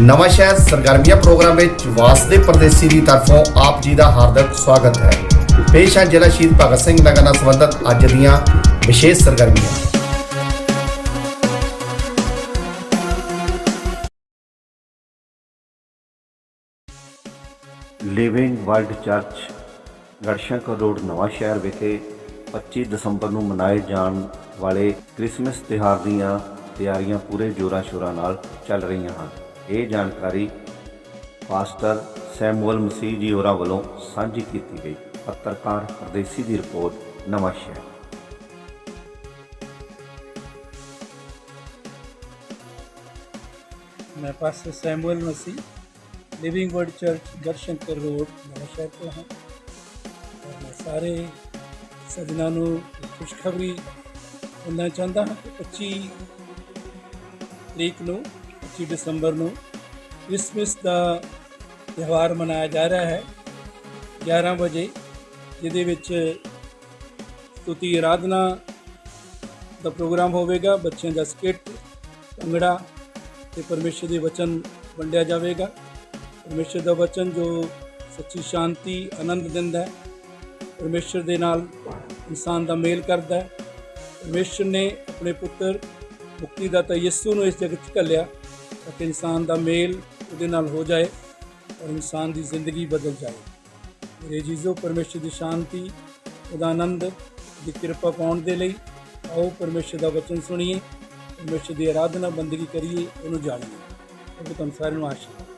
ਨਵਾਂ ਸ਼ਹਿਰ ਸਰਗਰਮੀਆਂ ਪ੍ਰੋਗਰਾਮ ਵਿੱਚ ਵਾਸਦੇ ਪਰਦੇਸੀ ਦੀ ਤਰਫੋਂ ਆਪ ਜੀ ਦਾ ਹਾਰਦਿਕ ਸਵਾਗਤ ਹੈ। ਪੇਸ਼ ਹੈ ਜ਼ਿਲ੍ਹਾ ਸ਼ਹੀਦ ਭਗਤ ਸਿੰਘ ਨਗਰ ਨਾਲ ਸੰਬੰਧਿਤ ਅੱਜ ਦੀਆਂ ਵਿਸ਼ੇਸ਼ ਸਰਗਰਮੀਆਂ। Living world church Garhshankar road, Nawan Shahr ਵਿਖੇ 25 ਦਸੰਬਰ ਨੂੰ ਮਨਾਏ ਜਾਣ ਵਾਲੇ ਕ੍ਰਿਸਮਸ ਤਿਉਹਾਰ ਦੀਆਂ ਤਿਆਰੀਆਂ ਪੂਰੇ ਜੋਰਾਂ ਸ਼ੋਰਾਂ ਨਾਲ ਚੱਲ ਰਹੀਆਂ ਹਨ। ਇਹ ਜਾਣਕਾਰੀ ਪਾਸਟਰ ਸੈਮੂਅਲ ਮਸੀਹ ਜੀ ਹੋਰਾਂ ਵੱਲੋਂ ਸਾਂਝੀ ਕੀਤੀ ਗਈ ਪੱਤਰਕਾਰ ਪਰਦੇਸੀ ਦੀ ਰਿਪੋਰਟ ਨਵਾਂ ਸ਼ਹਿਰ मैं pastor Samuel Masih living word church Garhshankar road Nawanshahr ਤੋਂ ਹਾਂ ਔਰ ਮੈਂ ਸਾਰੇ ਸੱਜਣਾਂ ਨੂੰ ਇੱਕ ਖੁਸ਼ਖਬਰੀ ਦੇਣਾ ਚਾਹੁੰਦਾ ਹਾਂ ਕਿ 25 ਤਰੀਕ ਨੂੰ 25 ਦਸੰਬਰ ਨੂੰ ਕ੍ਰਿਸਮਸ ਦਾ ਤਿਉਹਾਰ ਮਨਾਇਆ ਜਾ ਰਿਹਾ ਹੈ 11 ਵਜੇ ਜਿਹਦੇ ਵਿੱਚ ਸਤੁਤੀ ਆਰਾਧਨਾ ਦਾ ਪ੍ਰੋਗਰਾਮ ਹੋਵੇਗਾ ਬੱਚਿਆਂ ਦਾ ਸਕਿੱਟ ਭੰਗੜਾ ਤੇ ਪਰਮੇਸ਼ਰ ਦੇ ਵਚਨ ਵੰਡਿਆ ਜਾਵੇਗਾ ਪਰਮੇਸ਼ਰ ਦਾ ਵਚਨ ਜੋ ਸੱਚੀ ਸ਼ਾਂਤੀ ਆਨੰਦ ਦਿੰਦਾ ਹੈ ਪਰਮੇਸ਼ਰ ਦੇ ਨਾਲ ਇਨਸਾਨ ਦਾ ਮੇਲ ਕਰਦਾ ਹੈ ਪਰਮੇਸ਼ਰ ਨੇ ਆਪਣੇ ਪੁੱਤਰ ਮੁਕਤੀਦਾਤਾ ਯਿਸੂ ਨੂੰ ਇਸ ਜਗਤ 'ਚ ਘੱਲਿਆ ਅਤੇ ਇਨਸਾਨ ਦਾ ਮੇਲ ਉਹਦੇ ਨਾਲ ਹੋ ਜਾਏ ਔਰ ਇਨਸਾਨ ਦੀ ਜ਼ਿੰਦਗੀ ਬਦਲ ਜਾਏ। ਮੇਰੇ ਜੀਜ਼ੋ, ਪਰਮੇਸ਼ਰ ਦੀ ਸ਼ਾਂਤੀ ਉਹਦਾ ਆਨੰਦ ਦੀ ਕਿਰਪਾ ਪਾਉਣ ਦੇ ਲਈ ਆਓ ਪਰਮੇਸ਼ਰ ਦਾ ਵਚਨ ਸੁਣੀਏ, ਪਰਮੇਸ਼ਰ ਦੀ ਆਰਾਧਨਾ, ਬੰਦਗੀ ਕਰੀਏ, ਉਹਨੂੰ ਜਾਣੀਏ। ਤੁਹਾਨੂੰ ਸਾਰਿਆਂ ਨੂੰ ਆਸ਼ੀਰਵਾਦ।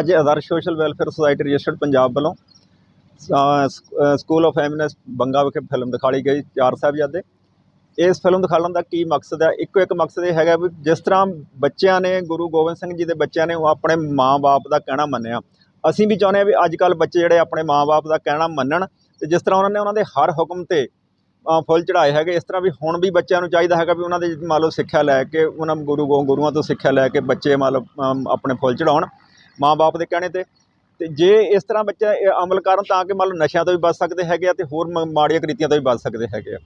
ਅੱਜ Adarsh social welfare society registered Punjab ਵੱਲੋਂ ਸਕੂਲ ਆਫ ਐਮਨੈਸ ਬੰਗਾ ਵਿਖੇ ਫਿਲਮ ਦਿਖਾਈ ਗਈ ਚਾਰ ਸਾਹਿਬਜ਼ਾਦੇ। ਇਸ ਫਿਲਮ ਦਿਖਾਉਣ ਦਾ ਕੀ ਮਕਸਦ ਹੈ? ਇੱਕੋ ਇੱਕ ਮਕਸਦ ਇਹ ਹੈਗਾ ਵੀ ਜਿਸ ਤਰ੍ਹਾਂ ਬੱਚਿਆਂ ਨੇ, ਗੁਰੂ ਗੋਬਿੰਦ ਸਿੰਘ ਜੀ ਦੇ ਬੱਚਿਆਂ ਨੇ ਉਹ ਆਪਣੇ ਮਾਂ-ਬਾਪ ਦਾ ਕਹਿਣਾ ਮੰਨਿਆ। ਅਸੀਂ ਵੀ ਚਾਹੁੰਦੇ ਹਾਂ ਵੀ ਅੱਜ ਕੱਲ ਬੱਚੇ ਜਿਹੜੇ ਆਪਣੇ ਮਾਂ-ਬਾਪ ਦਾ ਕਹਿਣਾ ਮੰਨਣ ਤੇ ਜਿਸ ਤਰ੍ਹਾਂ ਉਹਨਾਂ ਨੇ ਉਹਨਾਂ ਦੇ ਹਰ ਹੁਕਮ ਤੇ ਫੁੱਲ ਚੜਾਏ ਹੈਗੇ, ਇਸ ਤਰ੍ਹਾਂ ਵੀ ਹੁਣ ਵੀ ਬੱਚਿਆਂ ਨੂੰ ਚਾਹੀਦਾ ਹੈਗਾ ਵੀ ਉਹਨਾਂ ਦੇ ਮੰਨ ਲਓ ਸਿੱਖਿਆ ਲੈ ਕੇ, ਉਹਨਾਂ ਗੁਰੂ ਗੋ, ਗੁਰੂਆਂ ਤੋਂ ਸਿੱਖਿਆ ਲੈ ਕੇ ਬੱਚੇ ਮੰਨ ਲਓ ਆਪਣੇ ਫੁੱਲ ਚੜਾਉਣ ਮਾਂ-ਬਾਪ ਦੇ ਕਹਿਣੇ ਤੇ। ਤੇ ਜੇ ਇਸ ਤਰ੍ਹਾਂ ਬੱਚਾ ਇਹ ਅਮਲ ਕਰਨ ਤਾਂ ਕਿ ਮੰਨ ਲਓ ਨਸ਼ਿਆਂ ਤੋਂ ਵੀ ਬਚ ਸਕਦੇ ਹੈਗੇ ਆ ਤੇ ਹੋਰ ਮ- ਮਾੜੀਆਂ ਕ੍ਰਿਤੀਆਂ ਤੋਂ ਵੀ ਬਚ ਸਕਦੇ ਹੈਗੇ ਆ।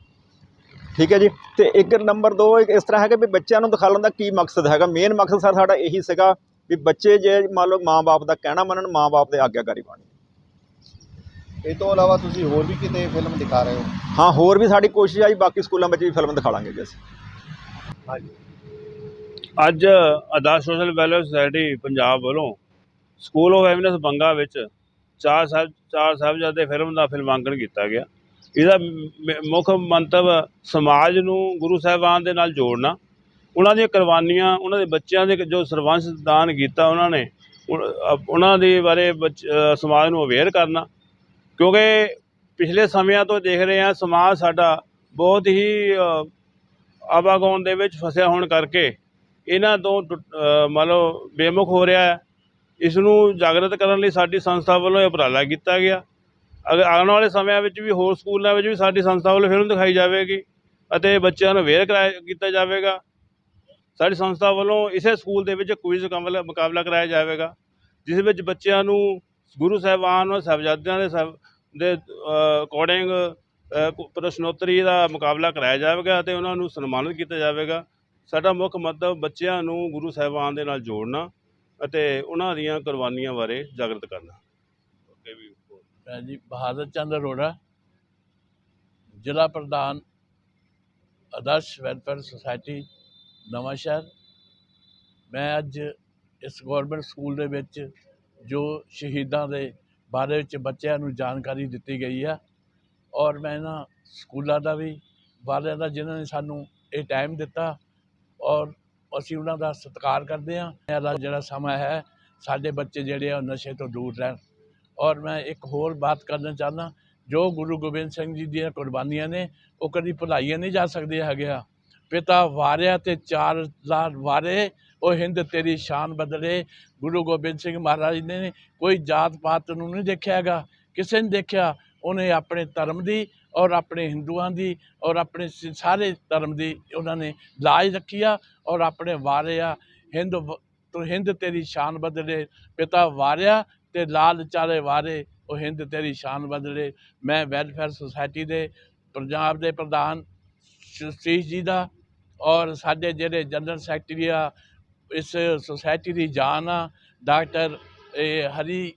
ਠੀਕ ਹੈ ਜੀ? ਤੇ ਇੱਕ ਨੰਬਰ 2 ਇਸ ਤਰ੍ਹਾਂ ਹੈਗਾ ਵੀ ਬੱਚਿਆਂ ਨੂੰ ਦਿਖਾਉਣ ਦਾ ਕੀ ਮਕਸਦ ਹੈਗਾ। ਮੇਨ ਮਕਸਦ ਸਰ ਸਾਡਾ ਇਹੀ ਸੀਗਾ ਵੀ ਬੱਚੇ ਜੇ ਮੰਨ ਲਓ ਮਾਂ-ਬਾਪ ਦਾ ਕਹਿਣਾ ਮੰਨਣ ਮਾਂ-ਬਾਪ ਦੇ ਆਗਿਆਕਾਰੀ ਬਣਨ। ਇਹ ਤੋਂ ਇਲਾਵਾ ਤੁਸੀਂ ਹੋਰ ਵੀ ਕਿਤੇ ਫਿਲਮ ਦਿਖਾ ਰਹੇ ਹੋ? ਹਾਂ ਹੋਰ ਵੀ ਸਾਡੀ ਕੋਸ਼ਿਸ਼ ਆਈ ਬਾਕੀ ਸਕੂਲਾਂ ਵਿੱਚ ਵੀ ਫਿਲਮ ਦਿਖਾ ਲਾਂਗੇ ਜੀ ਅਸੀਂ। ਅੱਜ Adarsh social welfare society Punjab ਵੱਲੋਂ ਸਕੂਲ ਆਫ ਐਮਿਨੈਂਸ ਬੰਗਾ ਵਿੱਚ ਚਾਰ ਸਾਹਿਬ ਚਾਰ ਸਾਹਿਬਜ਼ਾਦੇ ਫਿਲਮ ਦਾ ਫਿਲਮਾਂਕਣ ਕੀਤਾ ਗਿਆ। ਇਹਦਾ ਮੁੱਖ ਮੰਤਵ ਸਮਾਜ ਨੂੰ ਗੁਰੂ ਸਾਹਿਬਾਨ ਦੇ ਨਾਲ ਜੋੜਨਾ। ਉਹਨਾਂ ਦੀਆਂ ਕੁਰਬਾਨੀਆਂ ਉਹਨਾਂ ਦੇ ਬੱਚਿਆਂ ਦੇ ਜੋ ਸਰਵੰਸ ਦਾਨ ਕੀਤਾ ਉਹਨਾਂ ਨੇ ਉਹਨਾਂ ਦੇ ਬਾਰੇ ਬੱਚ- ਸਮਾਜ ਨੂੰ ਅਵੇਅਰ ਕਰਨਾ। ਕਿਉਂਕਿ ਪਿਛਲੇ ਸਮਿਆਂ ਤੋਂ ਦੇਖ ਰਹੇ ਹਾਂ ਸਮਾਜ ਸਾਡਾ ਬਹੁਤ ਹੀ ਅ, ਦੇ ਵਿੱਚ ਫਸਿਆ ਹੋਣ ਕਰਕੇ ਇਹਨਾਂ ਤੋਂ ਟੁੱਟ- ਅ, ਮੰਨ ਲਓ ਬੇਮੁਖ ਹੋ ਰਿਹਾ ਹੈ। ਇਸ ਨੂੰ ਜਾਗਰਤ ਕਰਨ ਲਈ ਸਾਡੀ ਸੰਸਥਾ ਵੱਲੋਂ ਇਹ ਉਪਰਾਲਾ ਕੀਤਾ ਗਿਆ। ਅਗਰ ਆਉਣ ਵਾਲੇ ਸਮਿਆਂ ਵਿੱਚ ਵੀ ਹੋਰ ਸਕੂਲਾਂ ਵਿੱਚ ਵੀ ਸਾਡੀ ਸੰਸਥਾ ਵੱਲੋਂ ਫਿਲਮ ਦਿਖਾਈ ਜਾਵੇਗੀ ਅਤੇ ਬੱਚਿਆਂ ਨੂੰ ਅਵੇਅਰ ਕਰਾਇਆ, ਕੀਤਾ ਜਾਵੇਗਾ। ਸਾਡੀ ਸੰਸਥਾ ਵੱਲੋਂ ਇਸੇ ਸਕੂਲ ਦੇ ਵਿੱਚ ਕੁਇਜ਼ ਮੁਕਾਬਲਾ ਮੁਕਾਬਲਾ ਕਰਾਇਆ ਜਾਵੇਗਾ, ਜਿਸ ਵਿੱਚ ਬੱਚਿਆਂ ਨੂੰ ਗੁਰੂ ਸਾਹਿਬਾਨ ਔਰ ਸਾਹਿਬਜ਼ਾਦਿਆਂ ਦੇ ਸਾਹਿਬ ਦੇ ਅਕੋਰਡਿੰਗ ਪ੍ਰਸ਼ਨੋਤਰੀ ਦਾ ਮੁਕਾਬਲਾ ਕਰਾਇਆ ਜਾਵੇਗਾ ਅਤੇ ਉਹਨਾਂ ਨੂੰ ਸਨਮਾਨਿਤ ਕੀਤਾ ਜਾਵੇਗਾ। ਸਾਡਾ ਮੁੱਖ ਮਤਲਬ ਬੱਚਿਆਂ ਨੂੰ ਗੁਰੂ ਸਾਹਿਬਾਨ ਦੇ ਨਾਲ ਜੋੜਨਾ ਅਤੇ ਉਹਨਾਂ ਦੀਆਂ ਕੁਰਬਾਨੀਆਂ ਬਾਰੇ ਜਾਗਰਤ ਕਰਨਾ। ਅੱਗੇ ਵੀ ਮੈਂ ਜੀ, ਬਹਾਦਰ ਚੰਦ ਅਰੋੜਾ, ਜ਼ਿਲ੍ਹਾ ਪ੍ਰਧਾਨ, ਆਦਰਸ਼ ਵੈਲਫੇਅਰ ਸੁਸਾਇਟੀ, ਨਵਾਂ ਸ਼ਹਿਰ। ਮੈਂ ਅੱਜ ਇਸ ਗਵਰਨਮੈਂਟ ਸਕੂਲ ਦੇ ਵਿੱਚ ਜੋ ਸ਼ਹੀਦਾਂ ਦੇ ਬਾਰੇ ਵਿੱਚ ਬੱਚਿਆਂ ਨੂੰ ਜਾਣਕਾਰੀ ਦਿੱਤੀ ਗਈ ਆ, ਔਰ ਮੈਂ ਇਹਨਾਂ ਸਕੂਲਾਂ ਦਾ ਵੀ, ਵਾਲਿਆਂ ਦਾ ਜਿਨ੍ਹਾਂ ਨੇ ਸਾਨੂੰ ਇਹ ਟਾਈਮ ਦਿੱਤਾ, ਔਰ ਅਸੀਂ ਉਹਨਾਂ ਦਾ ਸਤਿਕਾਰ ਕਰਦੇ ਹਾਂ। ਇਹਦਾ ਜਿਹੜਾ ਸਮਾਂ ਹੈ, ਸਾਡੇ ਬੱਚੇ ਜਿਹੜੇ ਆ, ਉਹ ਨਸ਼ੇ ਤੋਂ ਦੂਰ ਰਹਿਣ। ਔਰ ਮੈਂ ਇੱਕ ਹੋਰ ਬਾਤ ਕਰਨਾ ਚਾਹੁੰਦਾ, ਜੋ ਗੁਰੂ ਗੋਬਿੰਦ ਸਿੰਘ ਜੀ ਦੀਆਂ ਕੁਰਬਾਨੀਆਂ ਨੇ, ਉਹ ਕਦੀ ਭੁਲਾਈਆਂ ਨਹੀਂ ਜਾ ਸਕਦੀਆਂ ਹੈਗੀਆਂ ਪਿਤਾ ਵਾਰਿਆ ਤੇ ਚਾਰ ਲਾਰ ਵਾਰੇ, ਉਹ ਹਿੰਦ ਤੇਰੀ ਸ਼ਾਨ ਬਦਲੇ। ਗੁਰੂ ਗੋਬਿੰਦ ਸਿੰਘ ਮਹਾਰਾਜ ਨੇ ਕੋਈ ਜਾਤ ਪਾਤ ਨੂੰ ਨਹੀਂ ਦੇਖਿਆ ਹੈਗਾ। ਕਿਸੇ ਨੇ ਦੇਖਿਆ, ਉਹਨੇ ਆਪਣੇ ਧਰਮ ਦੀ ਔਰ ਆਪਣੇ ਹਿੰਦੂਆਂ ਦੀ ਔਰ ਆਪਣੇ ਸਾਰੇ ਧਰਮ ਦੀ ਉਹਨਾਂ ਨੇ ਲਾਜ ਰੱਖੀ ਆ ਔਰ ਆਪਣੇ ਵਾਰਿਆ ਹਿੰਦ ਵ- ਤੂੰ ਹਿੰਦ ਤੇਰੀ ਸ਼ਾਨ ਬਦਲੇ, ਪਿਤਾ ਵਾਰਿਆ ਤੇ ਲਾਲ ਚਾਰੇ ਵਾਰੇ, ਉਹ ਹਿੰਦ ਤੇਰੀ ਸ਼ਾਨ ਬਦਲੇ। ਮੈਂ ਵੈਲਫੇਅਰ ਸੁਸਾਇਟੀ ਦੇ ਪੰਜਾਬ ਦੇ ਪ੍ਰਧਾਨ ਸਤੀਸ਼ ਜੀ ਦਾ ਔਰ ਸਾਡੇ ਜਿਹੜੇ ਜਨਰਲ ਸੈਕਟਰੀ ਆ, ਇਸ ਸੁਸਾਇਟੀ ਦੀ ਜਾਨ ਆ। ਡਾਕਟਰ, ਇਹ ਹਰੀ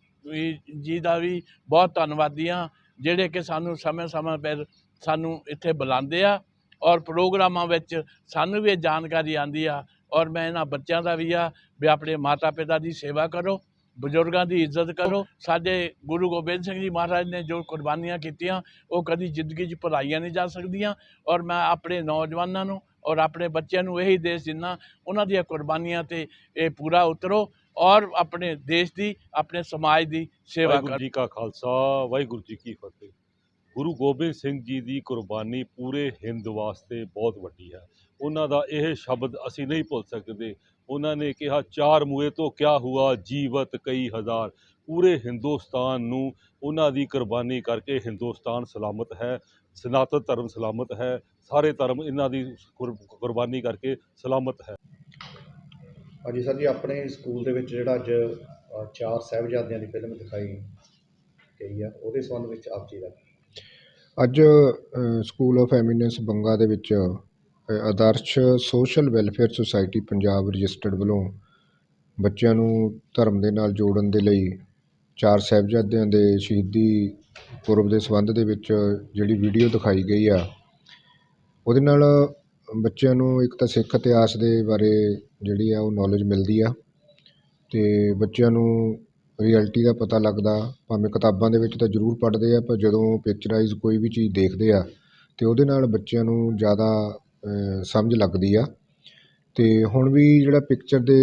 ਜੀ ਦਾ ਵੀ ਬਹੁਤ ਧੰਨਵਾਦੀ ਹਾਂ ਜਿਹੜੇ ਕਿ ਸਾਨੂੰ ਸਮੇਂ-ਸਮੇਂ ਪਰ ਸਾਨੂੰ ਇੱਥੇ ਬੁਲਾਉਂਦੇ ਆ ਔਰ ਪ੍ਰੋਗਰਾਮਾਂ ਵਿੱਚ ਸਾਨੂੰ ਵੀ ਇਹ ਜਾਣਕਾਰੀ ਆਉਂਦੀ ਆ ਔਰ ਮੈਂ ਇਹਨਾਂ ਬੱਚਿਆਂ ਦਾ ਵੀ ਆ ਵੀ ਆਪਣੇ ਮਾਤਾ ਪਿਤਾ ਦੀ ਸੇਵਾ ਕਰੋ, ਬਜ਼ੁਰਗਾਂ ਦੀ ਇੱਜ਼ਤ ਕਰੋ। ਸਾਡੇ ਗੁਰੂ ਗੋਬਿੰਦ ਸਿੰਘ ਜੀ ਮਹਾਰਾਜ ਨੇ ਜੋ ਕੁਰਬਾਨੀਆਂ ਕੀਤੀਆਂ, ਉਹ ਕਦੀ ਜ਼ਿੰਦਗੀ 'ਚ ਭੁਲਾਈਆਂ ਨਹੀਂ ਜਾ ਸਕਦੀਆਂ ਔਰ ਮੈਂ ਆਪਣੇ ਨੌਜਵਾਨਾਂ ਨੂੰ ਔਰ ਆਪਣੇ ਬੱਚਿਆਂ ਨੂੰ ਇਹੀ ਦੇਸ਼ ਦਿੰਦਾ, ਉਹਨਾਂ ਦੀਆਂ ਕੁਰਬਾਨੀਆਂ ਤੇ ਇਹ ਪੂਰਾ ਉਤਰੋ। ਔਰ ਆਪਣੇ ਦੇਸ਼ ਦੀ ਆਪਣੇ ਸਮਾਜ ਦੀ ਸੇਵਾ ਕਰੋ ਜੀ ਕਾ ਖਾਲਸਾ ਵਾਹਿਗੁਰੂ ਜੀ ਕੀ ਫਤਿਹ। ਗੁਰੂ ਗੋਬਿੰਦ ਸਿੰਘ ਜੀ ਦੀ ਕੁਰਬਾਨੀ ਪੂਰੇ ਹਿੰਦ ਵਾਸਤੇ ਬਹੁਤ ਵੱਡੀ ਹੈ। ਉਹਨਾਂ ਦਾ ਇਹ ਸ਼ਬਦ ਅਸੀਂ ਨਹੀਂ ਭੁੱਲ ਸਕਦੇ। ਉਹਨਾਂ ਨੇ ਕਿਹਾ ਚਾਰ ਮੂਏ ਤੋਂ ਕਿਆ ਹੁਆ ਜੀਵਤ ਕਈ ਹਜ਼ਾਰ। ਪੂਰੇ ਹਿੰਦੁਸਤਾਨ ਨੂੰ ਉਹਨਾਂ ਦੀ ਕੁਰਬਾਨੀ ਕਰਕੇ ਹਿੰਦੁਸਤਾਨ ਸਲਾਮਤ ਹੈ ਸਨਾਤਨ ਧਰਮ ਸਲਾਮਤ ਹੈ ਸਾਰੇ ਧਰਮ ਇਹਨਾਂ ਦੀ ਕੁਰ- ਕੁਰਬਾਨੀ ਕਰਕੇ ਸਲਾਮਤ ਹੈ। ਹਾਂਜੀ ਸਰ ਜੀ, ਆਪਣੇ ਸਕੂਲ ਦੇ ਵਿੱਚ ਜਿਹੜਾ ਅੱਜ ਚਾਰ ਸਾਹਿਬਜ਼ਾਦਿਆਂ ਦੀ ਫਿਲਮ ਦਿਖਾਈ ਗਈ ਆ, ਉਹਦੇ ਸੰਬੰਧ ਵਿੱਚ ਆਪ ਜੀ ਦਾ ਅੱਜ ਸਕੂਲ ਆਫ ਐਮੀਨੈਂਸ ਬੰਗਾ ਦੇ ਵਿੱਚ Adarsh social welfare society Punjab registered ਵੱਲੋਂ ਬੱਚਿਆਂ ਨੂੰ ਧਰਮ ਦੇ ਨਾਲ ਜੋੜਨ ਦੇ ਲਈ ਚਾਰ ਸਾਹਿਬਜ਼ਾਦਿਆਂ ਦੇ ਸ਼ਹੀਦੀ ਪੁਰਬ ਦੇ ਸੰਬੰਧ ਦੇ ਵਿੱਚ ਜਿਹੜੀ ਵੀਡੀਓ ਦਿਖਾਈ ਗਈ ਆ, ਉਹਦੇ ਨਾਲ ਬੱਚਿਆਂ ਨੂੰ ਇੱਕ ਤਾਂ ਸਿੱਖ ਇਤਿਹਾਸ ਦੇ ਬਾਰੇ ਜਿਹੜੀ ਆ ਉਹ ਨੌਲੇਜ ਮਿਲਦੀ ਆ ਅਤੇ ਬੱਚਿਆਂ ਨੂੰ ਰਿਐਲਿਟੀ ਦਾ ਪਤਾ ਲੱਗਦਾ, ਭਾਵੇਂ ਕਿਤਾਬਾਂ ਦੇ ਵਿੱਚ ਤਾਂ ਜ਼ਰੂਰ ਪੜ੍ਹਦੇ ਆ, ਪਰ ਜਦੋਂ ਪਿਕਚਰਾਈਜ਼ ਕੋਈ ਵੀ ਚੀਜ਼ ਦੇਖਦੇ ਆ ਅਤੇ ਉਹਦੇ ਨਾਲ ਬੱਚਿਆਂ ਨੂੰ ਜ਼ਿਆਦਾ ਸਮਝ ਲੱਗਦੀ ਆ। ਅਤੇ ਹੁਣ ਵੀ ਜਿਹੜਾ ਪਿਕਚਰ ਦੇ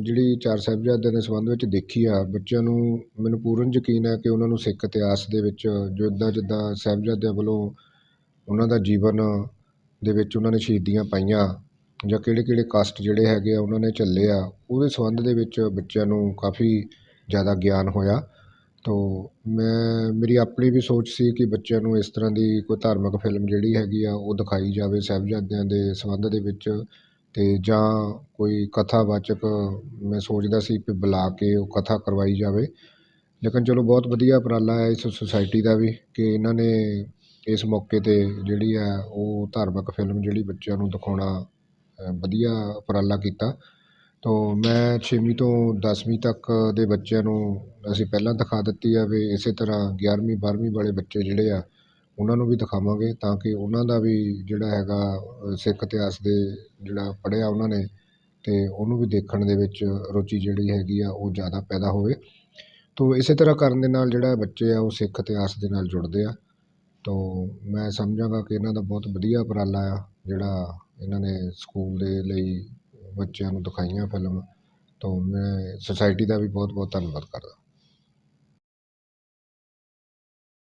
ਜਿਹੜੀ ਚਾਰ ਸਾਹਿਬਜ਼ਾਦਿਆਂ ਦੇ ਸੰਬੰਧ ਵਿੱਚ ਦੇਖੀ ਆ, ਬੱਚਿਆਂ ਨੂੰ ਮੈਨੂੰ ਪੂਰਨ ਯਕੀਨ ਹੈ ਕਿ ਉਹਨਾਂ ਨੂੰ ਸਿੱਖ ਇਤਿਹਾਸ ਦੇ ਵਿੱਚ ਜਿੱਦਾਂ ਜਿੱਦਾਂ ਸਾਹਿਬਜ਼ਾਦਿਆਂ ਵੱਲੋਂ ਉਹਨਾਂ ਦਾ ਜੀਵਨ ਦੇ ਵਿੱਚ ਉਹਨਾਂ ਨੇ ਸ਼ਹੀਦੀਆਂ ਪਾਈਆਂ ਜਾਂ ਕਿਹੜੇ ਕਿਹੜੇ ਕਸ਼ਟ ਜਿਹੜੇ ਹੈਗੇ ਆ ਉਹਨਾਂ ਨੇ ਝੱਲੇ ਆ, ਉਹਦੇ ਸੰਬੰਧ ਦੇ ਵਿੱਚ ਬੱਚਿਆਂ ਨੂੰ ਕਾਫੀ ਜ਼ਿਆਦਾ ਗਿਆਨ ਹੋਇਆ। ਤੋ ਮੈਂ, ਮੇਰੀ ਆਪਣੀ ਵੀ ਸੋਚ ਸੀ ਕਿ ਬੱਚਿਆਂ ਨੂੰ ਇਸ ਤਰ੍ਹਾਂ ਦੀ ਕੋਈ ਧਾਰਮਿਕ ਫਿਲਮ ਜਿਹੜੀ ਹੈਗੀ ਆ ਉਹ ਦਿਖਾਈ ਜਾਵੇ ਸਾਹਿਬਜ਼ਾਦਿਆਂ ਦੇ ਸੰਬੰਧ ਦੇ ਵਿੱਚ ਅਤੇ ਜਾਂ ਕੋਈ ਕਥਾਵਾਚਕ ਮੈਂ ਸੋਚਦਾ ਸੀ ਵੀ ਬੁਲਾ ਕੇ ਉਹ ਕਥਾ ਕਰਵਾਈ ਜਾਵੇ। ਲੇਕਿਨ ਚਲੋ ਬਹੁਤ ਵਧੀਆ ਉਪਰਾਲਾ ਹੈ ਇਸ ਸੁਸਾਇਟੀ ਦਾ ਵੀ ਕਿ ਇਹਨਾਂ ਨੇ ਇਸ ਮੌਕੇ 'ਤੇ ਜਿਹੜੀ ਆ, ਉਹ ਧਾਰਮਿਕ ਫਿਲਮ ਜਿਹੜੀ ਬੱਚਿਆਂ ਨੂੰ ਦਿਖਾਉਣਾ ਵਧੀਆ ਉਪਰਾਲਾ ਕੀਤਾ। ਤੋ ਮੈਂ ਛੇਵੀਂ ਤੋਂ ਦਸਵੀਂ ਤੱਕ ਦੇ ਬੱਚਿਆਂ ਨੂੰ ਅਸੀਂ ਪਹਿਲਾਂ ਦਿਖਾ ਦਿੱਤੀ ਆ ਵੀ ਇਸੇ ਤਰ੍ਹਾਂ ਗਿਆਰਵੀਂ ਬਾਰ੍ਹਵੀਂ ਵਾਲੇ ਬੱਚੇ ਜਿਹੜੇ ਆ, ਉਹਨਾਂ ਨੂੰ ਵੀ ਦਿਖਾਵਾਂਗੇ ਤਾਂ ਕਿ ਉਹਨਾਂ ਦਾ ਵੀ ਜਿਹੜਾ ਹੈਗਾ ਸਿੱਖ ਇਤਿਹਾਸ ਦੇ ਜਿਹੜਾ ਪੜ੍ਹਿਆ ਉਹਨਾਂ ਨੇ ਅਤੇ ਉਹਨੂੰ ਵੀ ਦੇਖਣ ਦੇ ਵਿੱਚ ਰੁਚੀ ਜਿਹੜੀ ਹੈਗੀ ਆ, ਉਹ ਜ਼ਿਆਦਾ ਪੈਦਾ ਹੋਵੇ। ਤੋ ਇਸੇ ਤਰ੍ਹਾਂ ਕਰਨ ਦੇ ਨਾਲ ਜਿਹੜਾ ਬੱਚੇ ਆ, ਉਹ ਸਿੱਖ ਇਤਿਹਾਸ ਦੇ ਨਾਲ ਜੁੜਦੇ ਆ। ਤੋ ਮੈਂ ਸਮਝਾਂਗਾ ਕਿ ਇਹਨਾਂ ਦਾ ਬਹੁਤ ਵਧੀਆ ਉਪਰਾਲਾ ਆ, ਜਿਹੜਾ ਇਹਨਾਂ ਨੇ ਸਕੂਲ ਦੇ ਲਈ ਬੱਚਿਆਂ ਨੂੰ ਦਿਖਾਈਆਂ ਫਿਲਮ ਤੋ। ਮੈਂ ਸੁਸਾਇਟੀ ਦਾ ਵੀ ਬਹੁਤ ਬਹੁਤ ਧੰਨਵਾਦ ਕਰਦਾ।